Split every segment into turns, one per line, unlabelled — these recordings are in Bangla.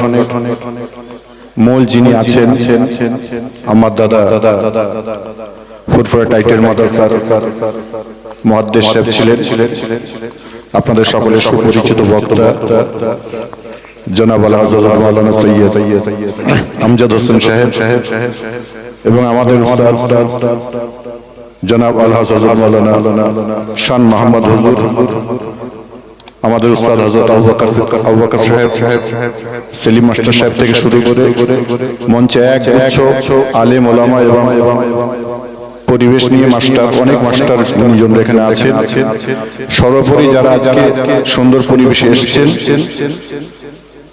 সংগঠনের মূল যিনি আছেন আমার দাদা টাইটেল মাদ্রাসার মহাদ্দেশ সাহেব ছিলেন আপনাদের সকলের সুপরিচিত বক্তা জনাব আল হাজর মাওলানা সৈয়দ আমজাদ হোসেন সাহেব এবং আমাদের জনাব আল হাজর মাওলানা শান মোহাম্মদ হুজুর আমাদের উস্তাদ হজরত আবু বকর আবু বকর সাহেব সেলিম মাস্টার সাহেব থেকে শুরু করে মঞ্চে এক গুচ্ছ আলেম ওলামা এবং পরিবেশ নিয়ে মাস্টার অনেক মাস্টার গুণীজন এখানে আছেন। সর্বোপরি যারা আজকে সুন্দর পরিবেশে এসেছেন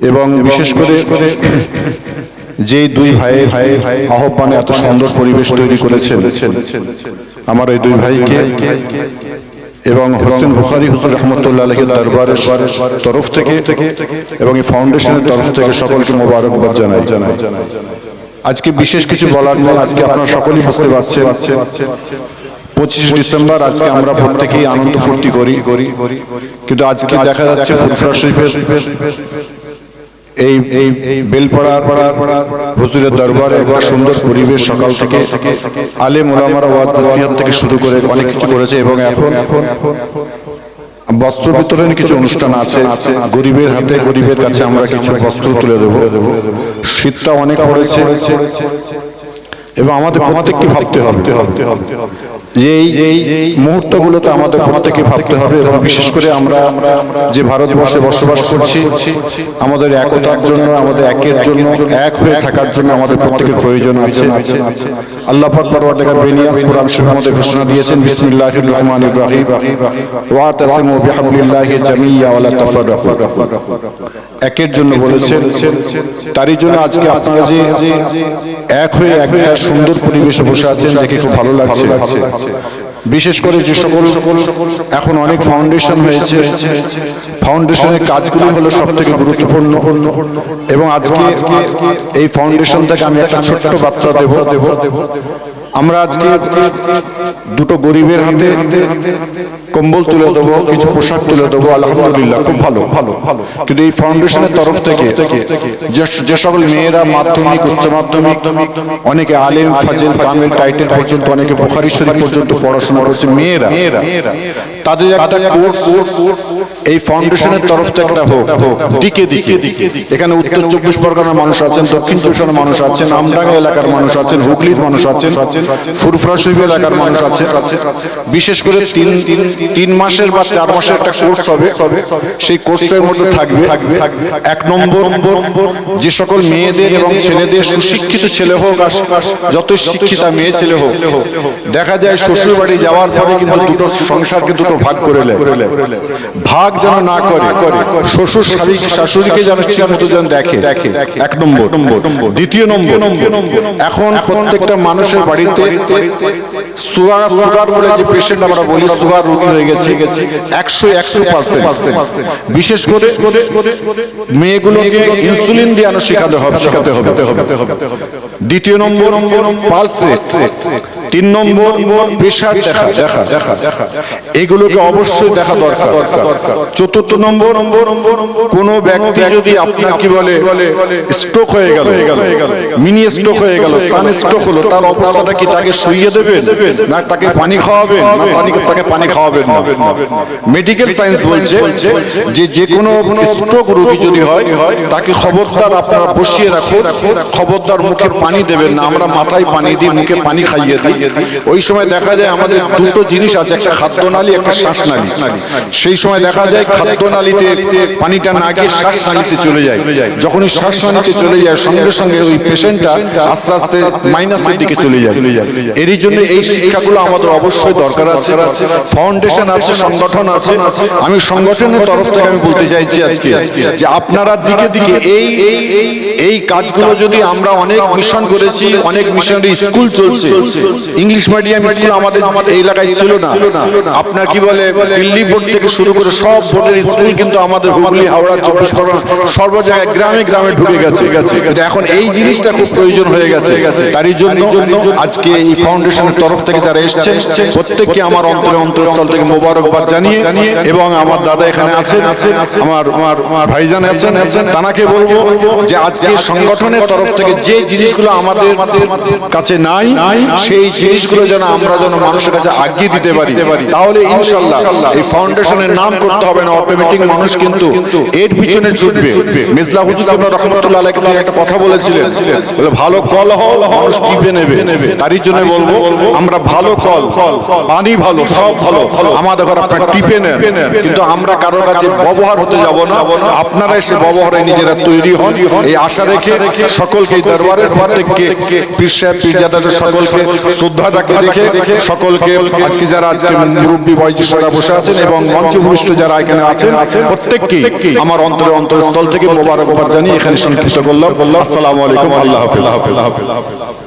এবং বিশেষ করে যে দুই ভাইয়ের আহ্বানে এত সুন্দর পরিবেশ তৈরি করেছেন। আমার এই দুই ভাইকে এবং হোসেন বুখারি হুজুর রহমতুল্লাহ আলহের দরবারের তরফ থেকে এবং এই ফাউন্ডেশনের তরফ থেকে সকলকে মোবারকবাদ জানাই। জানাই। আজকে বিশেষ কিছু বলার নেই আজকে আপনারা সকলেই বুঝতে পারছেন। পঁচিশে ডিসেম্বর আজকে আমরা প্রত্যেকেই আনন্দ ফুর্তি করি। কিন্তু আজকে দেখা যাচ্ছে শরীফের এই এই বেলপাড়ার হুজুরের দরবারে একটা সুন্দর পরিবেশ সকাল থেকে আলে ওলামারা ওয়াদ নসিহত থেকে শুরু করে অনেক কিছু করেছে এবং এখন বস্ত্র বিতরণের কিছু অনুষ্ঠান আছে। গরিবের হাতে, গরিবের কাছে আমরা কিছু বস্ত্র তুলে দেবো। শীতটা অনেক পড়েছে। এবং আমাদের প্রত্যেককে ভাবতে হবে। যে এই মুহূর্তগুলোতে আমাদের প্রত্যেকে ভাবতে হবে এবং বিশেষ করে আমরা যে ভারতবর্ষে বসবাস করছি, আমাদের একতার জন্য, আমাদের একের জন্য, এক হয়ে থাকার জন্য আমাদের প্রত্যেকের প্রয়োজন আছে। আল্লাহ পাক পরওয়ারদিগার বেনিয়াস কোরআন শরীফের মধ্যে ঘোষণা দিয়েছেন, বিসমিল্লাহির রহমানির রহিম। ওয়া তাসিমু বিহাবলিল্লাহি জামিয়া ওয়া লা তাফাররাকু। একের জন্য বলেছেন, তারই জন্য আজকে আপনারা যে এক হয়ে একটা সুন্দর পরিবেশে বসে আছেন, দেখে খুব ভালো লাগছে। বিশেষ করে যে সকল এখন অনেক ফাউন্ডেশন হয়েছে ফাউন্ডেশনের কাজগুলি হলো সব থেকে গুরুত্বপূর্ণ। এবং আজকে এই ফাউন্ডেশন থেকে আমি একটা ছোট্ট বার্তা দেব। আমরা আজকে দুটো গরিবের হাতে কম্বল তুলে দেবো, কিছু পোশাক তুলে দেবো, আলহামদুলিল্লাহ, খুব ভালো। ভালো ভালো কিন্তু এই ফাউন্ডেশনের তরফ থেকে যে- সকল মেয়েরা মাধ্যমিক, উচ্চ মাধ্যমিক, অনেকে আলেম, ফাজেল, কামেল, টাইটেল পর্যন্ত, অনেকে বুখারি শরীফ পর্যন্ত পড়াশোনা করছে, মেয়েরা, তাদের একটা কোর্স এই ফাউন্ডেশনের তরফ থেকে একটা হোক দিকে দিকে। এখানে উত্তর চব্বিশ পরগনার মানুষ আছেন দক্ষিণ চব্বিশ মানুষ আছেন আমডাঙ্গা এলাকার মানুষ আছেন হুগলির মানুষ আছেন ফুরফুরা শরীফ এলাকার মানুষ আছে বিশেষ করে তিন তিন মাসের বা চার মাসের একটা কোর্স হবে। সেই কোর্সের মধ্যে থাকবে। এক নম্বর যে সকল মেয়েদের এবং ছেলেদের সুশিক্ষিত ছেলে হোক আর যত শিক্ষিতা মেয়ে ছেলে হোক দেখা যায় শ্বশুর বাড়ি যাওয়ার পরে কিন্তু দুটো সংসারকে দুটো ভাগ করে ভাগ যেন না করে। শ্বশুর শাড়ি- শাশুড়িকে যেন ঠিক মতো যেন দেখে। এক নম্বর। দ্বিতীয় নম্বর। এখন প্রত্যেকটা মানুষের বাড়িতে সুগার সুগার বলে যে পেশেন্ট আমরা বলি সুগার রোগী হয়ে গেছে। একশো একশো পার্সেন্ট বিশেষ করে মেয়েগুলোকে ইনসুলিন দিয়ে আনো শেখাতে হবে শেখাতে হবে। দ্বিতীয় নম্বর পালসে। তিন নম্বর প্রেশার দেখা দেখা দেখা দেখা। এগুলোকে অবশ্যই দেখা দরকার। চতুর্থ নম্বর, কোন ব্যক্তি যদি আপনার কি বলে স্ট্রোক হয়ে গেল মিনি স্ট্রোক হয়ে গেল সান স্ট্রোক হলো, তার অবস্থাটা কি তাকে শুইয়ে দেবেন? না তাকে পানি খাওয়াবেন? না তাকে পানি খাওয়াবেন না। মেডিকেল সায়েন্স বলছে যে যে কোনো স্ট্রোক রোগী যদি হয়, তাকে খবরদার আপনারা বসিয়ে রাখুন। খবরদার মুখে পানি দেবেন না। আমরা মাথায় পানি দিই, মুখে পানি খাইয়ে দিই। ওই সময় দেখা যায় আমাদের দুটো জিনিস আছে, একটা খাদ্যনালী, একটা শ্বাসনালী। সেই সময় দেখা যায় খাদ্যনালীতে পানিটা না গিয়ে শ্বাসনালীতে চলে যায়। যখনই শ্বাসনালীতে চলে যায়, সঙ্গে সঙ্গে ওই পেশেন্টটা আস্তে আস্তে মাইনাসের দিকে চলে যায়। এরই জন্য এই শিক্ষাগুলো আমাদের অবশ্যই দরকার আছে। ফাউন্ডেশন আছে, সংগঠন আছে। আমি সংগঠনের তরফ থেকে আমি বলতে চাইছি আজকে যে আপনারা দিকে দিকে এই এই কাজগুলো যদি আমরা অনেক মিশন করেছি, অনেক মিশনারি স্কুল চলছে ইংলিশ মিডিয়াম স্কুল আমাদের এই এলাকায় ছিল না। আপনার কি বলে দিল্লি বোর্ড থেকে শুরু করে সব বোর্ডের স্কুল কিন্তু আমাদের হুগলি হাওড়া চব্বিশ পরগনা সর্ব জায়গায় গ্রামে গ্রামে ঢুকে গেছে। এখন এই জিনিসটা খুব প্রয়োজন হয়ে গেছে। তারই জন্য আজকে এই ফাউন্ডেশনের তরফ থেকে যারা এসেছেন প্রত্যেককে আমার অন্তরে অন্তরস্থল থেকে মোবারকবাদ জানিয়ে এবং আমার দাদা এখানে আছেন আমার আমার আমার ভাইজান আছেন তানাকে বলব যে আজকে সংগঠনের তরফ থেকে যে জিনিসগুলো আমাদের কাছে নাই সেই জিনিসগুলো যেন আমরা যেন মানুষের কাছে আগিয়ে দিতে পারি। তাহলে ইনশাল্লাহ এই ফাউন্ডেশনের নাম করতে হবে না, অটোমেটিক মানুষ কিন্তু এর পিছনে ছুটবে মিসলা হুজুর রহমতুল্লাহ আলাইহি তিনি একটা কথা বলেছিলেন, বলে, ভালো কল হল মানুষ টিপে নেবে। তারই জন্য বলব, আমরা ভালো কল পানি ভালো, সব ভালো, আমাদের ঘর আপনার টিপে নেন। কিন্তু আমরা কারোর কাছে ব্যবহার হতে যাব না, আপনারা এসে ব্যবহারে নিজেরা তৈরি হন। এই আশা রেখে সকলকে দরবারের প্রত্যেককে, পীর সাহেব, পীরজাদাদের সকলকে শ্রদ্ধা দেখে সকলকে, আজকে যারা আজকে মুরব্বী বসে আছেন এবং মঞ্চভূমিষ্ঠ যারা এখানে আছেন প্রত্যেককে আমার অন্তরে অন্তরস্থল থেকে মোবারকবাদ জানিয়ে এখানে সংক্ষিপ্ত করলাম। আসসালামু আলাইকুম, আল্লাহ হাফিজ।